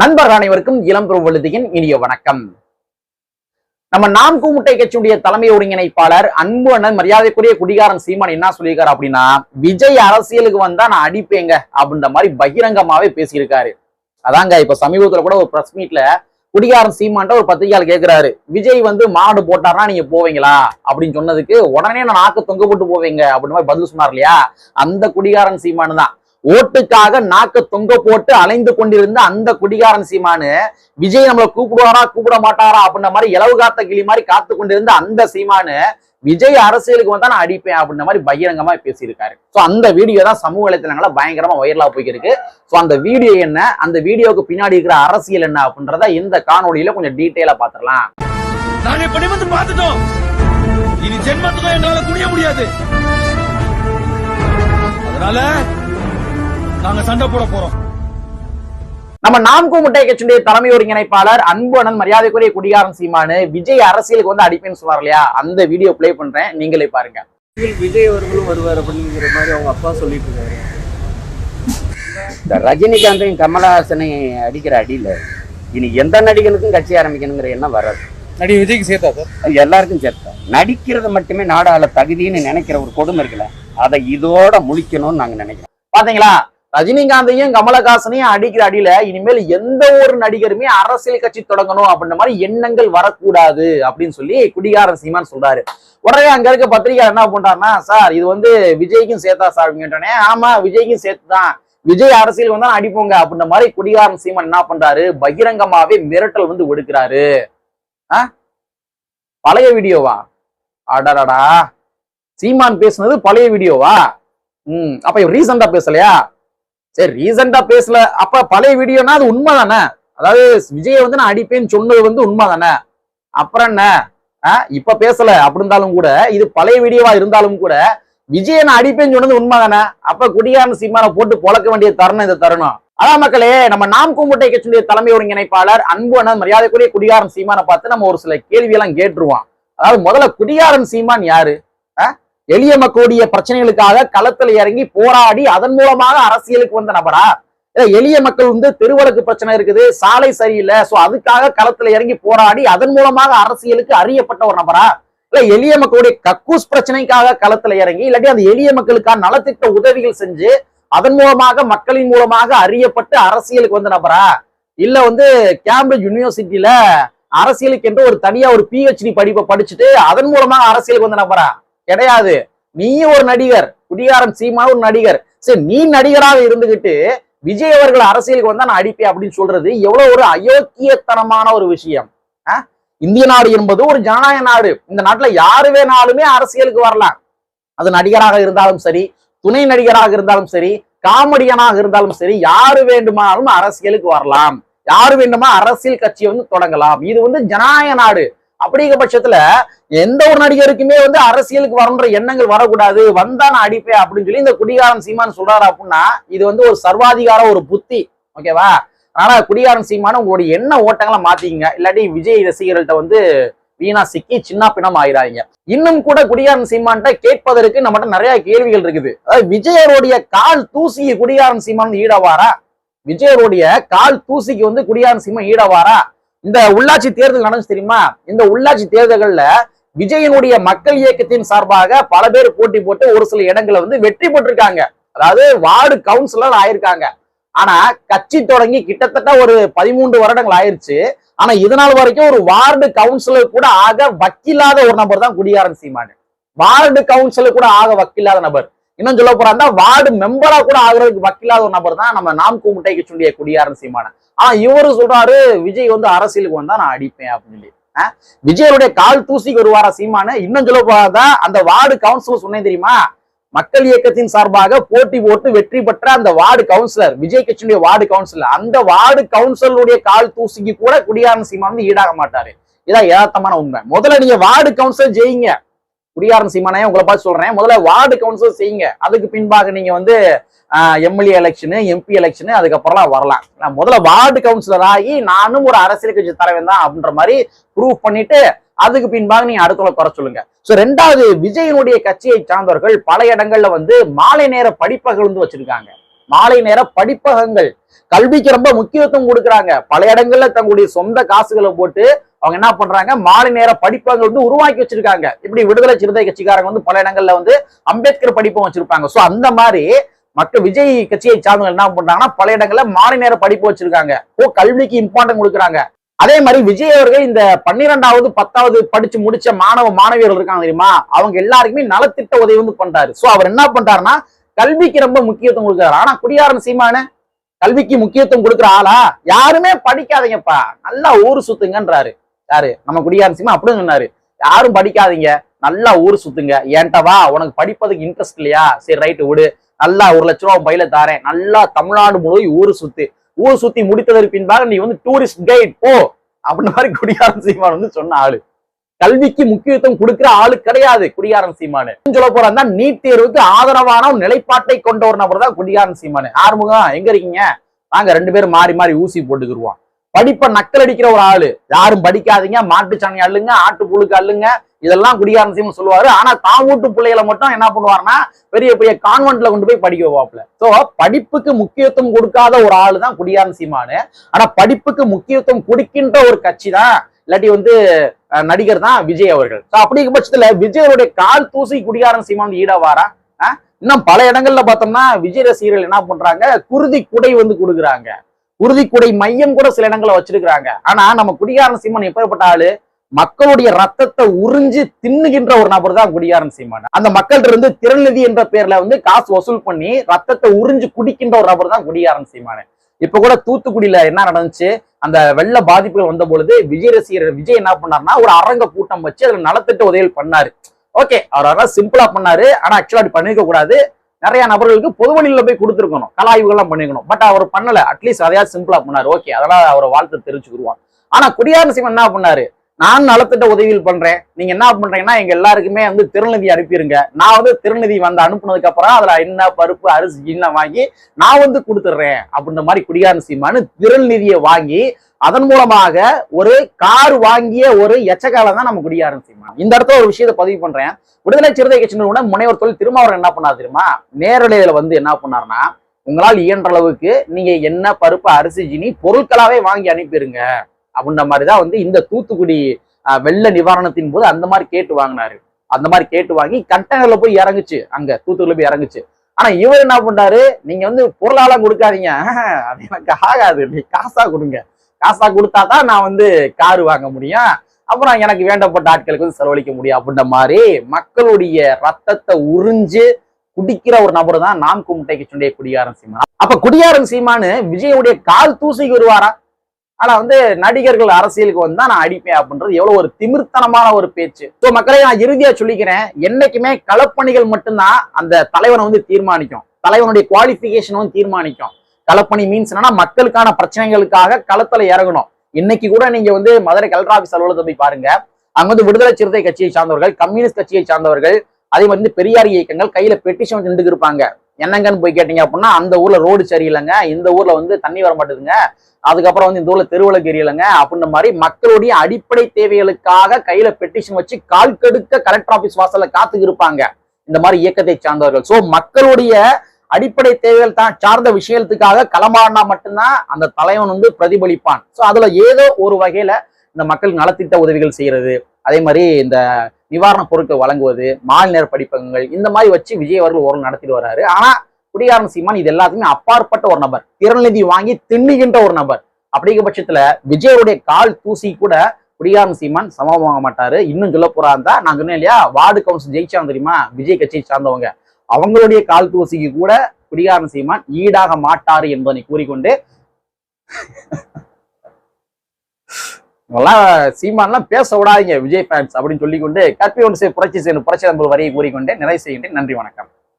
நண்பர் அனைவருக்கும் இளம் பிரபலதியின் இனிய வணக்கம். நம்ம நாம் கூமுட்டை கட்சியுடைய தலைமை ஒருங்கிணைப்பாளர் அன்பு அண்ணன் மரியாதைக்குரிய குடிகாரன் சீமான் என்ன சொல்லியிருக்காரு அப்படின்னா விஜய் அரசியலுக்கு வந்தா நான் அடிப்பேங்க அப்படின்ற மாதிரி பகிரங்கமாவே பேசியிருக்காரு. அதாங்க இப்ப சமீபத்துல கூட ஒரு பிரஸ் மீட்ல குடிகாரன் சீமான்ட்ட ஒரு பத்திரிகையாளர் கேக்குறாரு. விஜய் வந்து மாடு போட்டார்னா நீங்க போவீங்களா? அப்படின்னு சொன்னதுக்கு உடனே நான் நாக்கு தொங்க போட்டு போவீங்க அப்படின்னு மாதிரி பதில் சொன்னார் இல்லையா? அந்த குடிகாரன் சீமானு தான் ஓட்டுக்காக நாக்க தொங்க போட்டு அலைந்து கொண்டிருந்த அந்த குடிகாரன் சீமானு விஜய் நம்மளை கூப்பிடுவாரா கூப்பிட மாட்டாரா அப்படின்ற மாதிரி இலவு காத்த கிளி மாதிரி காத்து கொண்டிருந்த அந்த சீமானு விஜய் அரசியலுக்கு வந்தா நான் அடிப்பேன் அப்படின்ற மாதிரி பகிரங்கமா பேசியிருக்காரு. சோ அந்த வீடியோ தான் சமூக வலைத்தளங்கள பயங்கரமா வைரலா போய்க்கிருக்கு. சோ அந்த வீடியோ என்ன அந்த வீடியோவுக்கு பின்னாடி இருக்கிற அரசியல் என்ன அப்படின்றத இந்த காணொளியில கொஞ்சம் டீட்டெயிலா பாத்துடலாம் நாங்க இப்ப நிமிர்ந்து பார்த்துட்டோம். இனி ஜென்மத்துக்கும் என்னால முடியாது. அதனால நாங்க சண்டை போட போறோம். நம்ம நான்கு முட்டை கட்சியுடைய தலைமை ஒருங்கிணைப்பாளர் அன்பு அண்ணன் மரியாதைக்குரிய குடிகாரன் சீமானு விஜய் அரசியலுக்கு வந்து அடிப்பேன்னு சொல்றாரு இல்லையா? அந்த வீடியோ ப்ளே பண்றேன். நீங்களே பாருங்க. விஜய் அவர்களும் வருவார் அப்படிங்கிற மாதிரி அவங்க அப்பா சொல்லிட்டு இருக்காரு. இந்த ரஜினிகாந்தையும் கமலஹாசனையும் அடிக்கிற அடியில இனி எந்த நடிகனுக்கும் கட்சி ஆரம்பிக்கணுங்கிற எண்ணம் வராது. நடி விஜய்க்கு சேர்த்தா சார்? அது எல்லாருக்கும் சேர்த்தா. நடிக்கிறது மட்டுமே நாடாள தகுதின்னு நினைக்கிற ஒரு கொடுமை இருக்குல்ல அதை இதோட முழிக்கணும்னு நாங்க நினைக்கிறோம். பாத்தீங்களா? ரஜினிகாந்தையும் கமலஹாசனையும் அடிக்கிற அடியில இனிமேல் எந்த ஒரு நடிகருமே அரசியல் கட்சி தொடங்கணும் அப்படின்ற மாதிரி எண்ணங்கள் வரக்கூடாது அப்படின்னு சொல்லி குடிகாரன் சீமான் சொல்றாரு. உடனே அங்க இருக்க பத்திரிகை என்ன பண்றாருன்னா சார் இது வந்து விஜய்க்கும் சேர்த்தா சார் கேட்டோன்னே ஆமா விஜய்க்கும் சேர்த்து தான் விஜய் அரசியல் வந்தா அடிப்போங்க அப்படின்ற மாதிரி குடிகாரன் சீமான் என்ன பண்றாரு? பகிரங்கமாவே மிரட்டல் வந்து ஒடுக்கிறாரு. ஆ? பழைய வீடியோவா? அடடடா. சீமான் பேசுனது பழைய வீடியோவா? ம். அப்ப ரீசெண்டா பேசலையா? சரி ரீசெண்டா பேசல. அப்ப பழைய வீடியோனா அது உண்மை தானே அதாவது விஜயை வந்து நான் அடிப்பேன்னு சொன்னது வந்து உண்மை தானே அப்புறம் என்ன? இப்ப பேசல. அப்படி இருந்தாலும் கூட இது பழைய வீடியோவா இருந்தாலும் கூட விஜயை நான் அடிப்பேன்னு சொன்னது உண்மை தானே அப்ப குடியான சீமானை போட்டு பொழக்க வேண்டிய தருணம் இந்த தருணம். அதான் மக்களே நம்ம நாம் கூமுட்டை கட்சியுடைய தலைமை ஒருங்கிணைப்பாளர் அன்பு அண்ணன் மரியாதைக்குரிய குடியாரன் சீமானை பார்த்து நம்ம ஒரு சில கேள்வி எல்லாம் கேட்டுருவோம் அதாவது முதல்ல குடியாரன் சீமான் யாரு? ஆ? எளிய மக்களுடைய பிரச்சனைகளுக்காக களத்தில் இறங்கி போராடி அதன் மூலமாக அரசியலுக்கு வந்த நபரா? இல்ல எளிய மக்கள் வந்து தெருவழக்கு பிரச்சனை இருக்குது சாலை சரியில்லை. சோ அதுக்காக களத்துல இறங்கி போராடி அதன் மூலமாக அரசியலுக்கு அறியப்பட்ட ஒரு நபரா? இல்ல எளிய மக்களுடைய கக்கூஸ் பிரச்சனைக்காக களத்துல இறங்கி இல்லாட்டி அந்த எளிய மக்களுக்கான நலத்திட்ட உதவிகள் செஞ்சு அதன் மூலமாக மக்களின் மூலமாக அறியப்பட்டு அரசியலுக்கு வந்த நபரா? இல்ல வந்து கேம்பிரிட்ஜ் யூனிவர்சிட்டியில அரசியலுக்கு என்று ஒரு தனியா ஒரு பிஹெச்டி படிப்பை படிச்சுட்டு அதன் மூலமாக அரசியலுக்கு வந்த நபரா? கிடையாது. நீ ஒரு நடிகர். குடிகாரன் சீமா ஒரு நடிகர். சரி நீ நடிகராக இருந்துகிட்டு விஜய் அவர்கள் அரசியலுக்கு வந்தா நான் அடிப்பேன் அப்படின்னு சொல்றது எவ்வளவு ஒரு அயோக்கியத்தனமான ஒரு விஷயம். இந்திய நாடு என்பது ஒரு ஜனநாயக நாடு. இந்த நாட்டுல யாரு வேணாலுமே அரசியலுக்கு வரலாம். அது நடிகராக இருந்தாலும் சரி துணை நடிகராக இருந்தாலும் சரி காமெடியனாக இருந்தாலும் சரி யாரு வேண்டுமானாலும் அரசியலுக்கு வரலாம். யாரு வேண்டுமா அரசியல் கட்சியை வந்து தொடங்கலாம். இது வந்து ஜனநாயக நாடு. அப்படிங்கிற பட்சத்துல எந்த ஒரு நடிகருக்குமே வந்து அரசியலுக்கு வரன்ற எண்ணங்கள் வரக்கூடாது வந்தா நான் அடிப்பேன் அப்படின்னு சொல்லி இந்த குடிகாரன் சீமான் சொல்றாரு அப்படின்னா இது வந்து ஒரு சர்வாதிகார ஒரு புத்தி ஓகேவா? ஆனா குடிகாரன் சீமான உங்களுடைய எண்ண ஓட்டங்களை மாத்திக்கங்க. இல்லாட்டி விஜய் ரசிகர்கள்ட்ட வந்து வீணா சிக்கி சின்ன பிணம் ஆயிராங்க இன்னும் கூட குடியாரன் சீமான்ட்ட கேட்பதற்கு நம்மகிட்ட நிறைய கேள்விகள் இருக்குது. அதாவது விஜயருடைய கால் தூசி குடியாரன் சீமான் ஈடவாரா? விஜயருடைய கால் தூசிக்கு வந்து குடியாரன் சீமான் ஈடவாரா? இந்த உள்ளாட்சி தேர்தல் நடந்துச்சு தெரியுமா? இந்த உள்ளாட்சி தேர்தல்கள்ல விஜயனுடைய மக்கள் இயக்கத்தின் சார்பாக பல பேர் போட்டி போட்டு ஒரு சில இடங்களை வந்து வெற்றி பெற்றிருக்காங்க. அதாவது வார்டு கவுன்சிலர் ஆயிருக்காங்க. ஆனா கட்சி தொடங்கி கிட்டத்தட்ட ஒரு பதிமூன்று வருடங்கள் ஆயிருச்சு. ஆனா இதனால் வரைக்கும் ஒரு வார்டு கவுன்சிலர் கூட ஆக வக்கில்லாத ஒரு நபர் தான் குடியாரன் சீமானு. வார்டு கவுன்சிலர் கூட ஆக வக்கில்லாத நபர். இன்னும் சொல்ல போறாந்தா வார்டு மெம்பரா கூட ஆகுறதுக்கு வக்கில்லாத ஒரு நபர் தான் நம்ம நாம் கூமுட்டை சொல்லிய குடியாரன் சீமான ஆனா இவரு சொல்றாரு விஜய் வந்து அரசியலுக்கு வந்தா நான் அடிப்பேன் அப்படின்னு சொல்லி. விஜயனுடைய கால் தூசிக்கு வருவாரா சீமான இன்னும் சொல்ல போறாதான் அந்த வார்டு கவுன்சிலர் சொன்னேன் தெரியுமா? மக்கள் இயக்கத்தின் சார்பாக போட்டி போட்டு வெற்றி பெற்ற அந்த வார்டு கவுன்சிலர் விஜய் கட்சியுடைய வார்டு கவுன்சிலர் அந்த வார்டு கவுன்சிலருடைய கால் தூசிக்கு கூட குடியாரன் சீமான் வந்து ஈடாக மாட்டாரு. இதான் யதார்த்தமான உண்மை. முதல்ல நீங்க வார்டு கவுன்சிலர் ஜெயிங்க. குடியாரன் சீமானே உங்களை பார்த்து சொல்றேன். முதல்ல வார்டு கவுன்சில் செய்யுங்க. அதுக்கு பின்பாக நீங்க வந்து எம்எல்ஏ எலெக்ஷனு எம்பி எலெக்ஷனு அதுக்கப்புறம்லாம் வரலாம். நான் முதல்ல வார்டு கவுன்சிலர் ஆகி நானும் ஒரு அரசியல் கட்சி தலைவன் தான் அப்படின்ற மாதிரி ப்ரூவ் பண்ணிட்டு அதுக்கு பின்பாக நீங்க அடுத்தவங்களை குறை சொல்லுங்க. சோ ரெண்டாவது விஜயனுடைய கட்சியை சார்ந்தவர்கள் பல இடங்கள்ல வந்து மாலை நேர படிப்பகல் வந்து வச்சிருக்காங்க. மாலை நேர படிப்பகங்கள். கல்விக்கு ரொம்ப முக்கியத்துவம் கொடுக்குறாங்க. பல இடங்கள்ல தங்களுடைய சொந்த காசுகளை போட்டு அவங்க என்ன பண்றாங்க? மாலை நேர படிப்பகங்கள் வந்து உருவாக்கி வச்சிருக்காங்க. இப்படி விடுதலை சிறுத்தை கட்சிக்காரங்க வந்து பல இடங்கள்ல வந்து அம்பேத்கர் படிப்பம் வச்சிருப்பாங்க. சோ அந்த மாதிரி மக்கள் விஜய் கட்சியை சார்ந்தவங்க என்ன பண்றாங்கன்னா பல இடங்கள்ல மாலை நேர படிப்பு வச்சிருக்காங்க. ஓ கல்விக்கு இம்பார்ட்டன்ட் கொடுக்குறாங்க. அதே மாதிரி விஜய் அவர்கள் இந்த பன்னிரெண்டாவது பத்தாவது படிச்சு முடிச்ச மாணவ மாணவியர்கள் இருக்காங்க தெரியுமா? அவங்க எல்லாருக்குமே நலத்திட்ட உதவி வந்து பண்றாரு. சோ அவர் என்ன பண்றாருன்னா கல்விக்கு ரொம்ப முக்கியத்துவம் கொடுக்குறாரு. ஆனா குடியாரன் சீமான கல்விக்கு முக்கியத்துவம் கொடுக்குற ஆளா? யாருமே படிக்காதீங்கப்பா. நல்லா ஊர் சுத்துங்கன்றாரு. யாரு? நம்ம குடியாரன் சிம்மா அப்படின்னு சொன்னாரு. யாரும் படிக்காதீங்க. நல்லா ஊர் சுத்துங்க. ஏன்ட்டவா உனக்கு படிப்பதுக்கு இன்ட்ரெஸ்ட் இல்லையா? சரி ரைட்டு விடு. நல்லா ஒரு லட்ச ரூபா பையில தாரேன். நல்லா தமிழ்நாடு முழுவதும் ஊர் சுத்து. ஊர் சுத்தி முடித்ததற்கு பின்பாக நீ வந்து டூரிஸ்ட் கைட் போ. அப்படின்ற மாதிரி குடியாரன் சீமான் வந்து சொன்ன ஆளு. கல்விக்கு முக்கியத்துவம் கொடுக்கிற ஆளு கிடையாது குடியாரன் சீமானு. சொல்ல போறாருந்தா நீட் தேர்வுக்கு ஆதரவான நிலைப்பாட்டை கொண்ட ஒரு நபர் தான் குடியாரன் சீமானு. ஆறுமுகம்? எங்க இருக்கீங்க? நாங்க ரெண்டு பேரும் மாறி மாறி ஊசி போட்டுக்கிருவோம். படிப்பை நக்கல் அடிக்கிற ஒரு ஆளு. யாரும் படிக்காதீங்க மாட்டு சாணி அள்ளுங்க ஆட்டு புழுக்கு அள்ளுங்க. இதெல்லாம் குடியாரன் சீமன் சொல்லுவாரு. ஆனா தான் வீட்டு பிள்ளைகளை மட்டும் என்ன பண்ணுவாருன்னா பெரிய பெரிய கான்வென்ட்ல கொண்டு போய் படிக்க வைப்பாப்ல சோ படிப்புக்கு முக்கியத்துவம் கொடுக்காத ஒரு ஆளு தான் குடியாரன் சீமானு. ஆனா படிப்புக்கு முக்கியத்துவம் கொடுக்கின்ற ஒரு கட்சி தான் இல்லாட்டி வந்து நடிகர் தான் விஜய் அவர்கள். சோ அப்படி பட்சத்துல விஜயருடைய கால் தூசி குடியாரன் சீமான் ஈடாவாரா இன்னும் பல இடங்கள்ல பார்த்தோம்னா விஜய் ரசிகர்கள் என்ன பண்றாங்க குருதி குடை வந்து கொடுக்குறாங்க. உறுதிக்குடை மையம் கூட சில இடங்களை வச்சிருக்கிறாங்க. ஆனா நம்ம குடியாரன் சீமான் எப்பேற்பட்ட ஆளு? மக்களுடைய ரத்தத்தை உறிஞ்சு தின்னுகின்ற ஒரு நபர் தான் குடியாரன் சீமான். அந்த மக்கள்கிட்ட இருந்து திறநிதி என்ற பேர்ல வந்து காசு வசூல் பண்ணி ரத்தத்தை உறிஞ்சு குடிக்கின்ற ஒரு நபர் தான் குடியாரன் சீமான். இப்ப கூட தூத்துக்குடியில என்ன நடந்துச்சு? அந்த வெள்ள பாதிப்புகள் வந்த பொழுது விஜய் ரசிகர் விஜய் என்ன பண்ணாருன்னா ஒரு அரங்க கூட்டம் வச்சு அதுல நலத்திட்ட உதவிகள் பண்ணாரு. ஓகே அவர் அதெல்லாம் சிம்பிளா பண்ணாரு. ஆனா ஆக்சுவலா அப்படி பண்ணிருக்க கூடாது நிறைய நபர்களுக்கு பொது வழியில போய் கொடுத்துருக்கணும். கலாய்வுகள்லாம் பண்ணிக்கணும். பட் அவர் பண்ணல. அட்லீஸ்ட் அதையாவது சிம்பிளா பண்ணாரு. ஓகே அதெல்லாம் அவரை வாழ்த்து தெரிவிச்சுக்கிடுவான் ஆனா குடியாரன் சிவன் என்ன பண்ணாரு? நான் நலத்திட்ட உதவிகள் பண்றேன். நீங்க என்ன பண்றீங்கன்னா எங்க எல்லாருக்குமே வந்து திருநிதி அனுப்பிடுங்க நான் வந்து திருநிதி வந்து அனுப்புனதுக்கு அப்புறம் அதுல என்ன பருப்பு அரிசி என்ன வாங்கி நான் வந்து கொடுத்துட்றேன். அப்படின்ற மாதிரி குடியார சீமானு திருநிதியை வாங்கி அதன் மூலமாக ஒரு கார் வாங்கிய ஒரு எச்சக்கால தான் நம்ம குடிய சீமான். இந்த இடத்துல ஒரு விஷயத்தை பதிவு பண்றேன். விடுதலை சிறுத்தை கட்சியினரோட முனைவர் தொழில் திருமாவரம் என்ன பண்ணார் தெரியுமா? நேரலையில வந்து என்ன பண்ணாருன்னா உங்களால் இயன்ற அளவுக்கு நீங்க என்ன பருப்பு அரிசி ஜினி பொருட்களாவே வாங்கி அனுப்பிடுங்க அப்படின்ற மாதிரி தான் வந்து இந்த தூத்துக்குடி வெள்ள நிவாரணத்தின் போது அந்த மாதிரி கேட்டு வாங்கினாரு. அந்த மாதிரி கேட்டு வாங்கி கண்டெய்னர்ல போய் இறங்குச்சு. அங்க தூத்துக்குடியில போய் இறங்குச்சு. ஆனா இவர் என்ன பண்றாரு நீங்க வந்து பொருளாலாம் கொடுக்காதீங்க. அது எனக்கு ஆகாது. நீ காசா கொடுங்க. காசா கொடுத்தா தான் நான் வந்து காரு வாங்க முடியும். அப்புறம் எனக்கு வேண்டப்பட்ட ஆட்களுக்கு வந்து செலவழிக்க முடியும் அப்படின்ற மாதிரி மக்களுடைய ரத்தத்தை உறிஞ்சு குடிக்கிற ஒரு நபர் தான் நாம் கும்பிட்டைக்கு சுண்டிய குடியாரன் சீமான். அப்ப குடியாரன் சீமானு விஜயுடைய கால் தூசிக்கு வருவாரா? ஆனா வந்து நடிகர்கள் அரசியலுக்கு வந்தா நான் அடிப்பேன் அப்படின்றது எவ்வளவு ஒரு திமிர்த்தனமான ஒரு பேச்சு. ஸோ மக்களை நான் இறுதியா சொல்லிக்கிறேன். என்னைக்குமே களப்பணிகள் மட்டும்தான் அந்த தலைவனை வந்து தீர்மானிக்கும். தலைவனுடைய குவாலிபிகேஷன் வந்து தீர்மானிக்கும். களப்பணி மீன்ஸ் என்னன்னா மக்களுக்கான பிரச்சனைகளுக்காக களத்துல இறங்கணும். இன்னைக்கு கூட நீங்க வந்து மதுரை கலெக்டர் ஆஃபீஸ் அலுவலகத்தை போய் பாருங்க. அங்க வந்து விடுதலை சிறுத்தை கட்சியை சார்ந்தவர்கள் கம்யூனிஸ்ட் கட்சியை சார்ந்தவர்கள் அதே மாதிரி வந்து பெரியார் இயக்கங்கள் கையில பெட்டிஷன் நின்று இருப்பாங்க. என்னங்கன்னு போய் கேட்டீங்க அப்படின்னா அந்த ஊர்ல ரோடு சரியில்லைங்க. இந்த ஊர்ல வந்து தண்ணி வர மாட்டேதுங்க. அதுக்கப்புறம் வந்து இந்த ஊர்ல தெருவிளக்கு எரியலைங்க. அப்படின்ற மாதிரி மக்களுடைய அடிப்படை தேவைகளுக்காக கையில பெட்டிஷன் வச்சு கால் கெடுக்க கலெக்டர் ஆபீஸ் வாசல்ல காத்துக்கு இருப்பாங்க. இந்த மாதிரி இயக்கத்தை சார்ந்தவர்கள். சோ மக்களுடைய அடிப்படை தேவைகள் தான் சார்ந்த விஷயத்துக்காக களமாடினா மட்டும்தான் அந்த தலைவன் வந்து பிரதிபலிப்பான். ஸோ அதுல ஏதோ ஒரு வகையில இந்த மக்கள் நலத்திட்ட உதவிகள் செய்யறது அதே மாதிரி இந்த நிவாரணப் பொருட்கள் வழங்குவது மாலை நேர படிப்பகங்கள் இந்த மாதிரி வச்சு விஜய் அவர்கள் ஓரளவு நடத்திட்டு வர்றாரு. ஆனா குடியாரன் சீமான் இது எல்லாத்துக்குமே அப்பாற்பட்ட ஒரு நபர். திறநிதி வாங்கி திண்ணுகின்ற ஒரு நபர். அப்படிங்கிற பட்சத்துல விஜயருடைய கால் தூசி கூட குடியாரன் சீமான் சமமாக வாங்க மாட்டாரு. இன்னும் சொல்ல போறாருந்தா நான் சொன்னேன் இல்லையா வார்டு கவுன்சில் ஜெயிச்சாங்க தெரியுமா? விஜய் கட்சியை சார்ந்தவங்க. அவங்களுடைய கால் தூசிக்கு கூட குடிகாரம் சீமான் ஈடாக மாட்டாரு என்பதனை கூறிக்கொண்டு நல்லா சீமான்லாம் பேச விடாதீங்க விஜய் ஃபேன்ஸ் அப்படின்னு சொல்லிக்கொண்டு கற்பி ஒன்று புரட்சி செய்யணும் புரட்சி நம்பர் வரையை கூறிக்கொண்டு நிறைவு செய்கின்றேன். நன்றி வணக்கம்.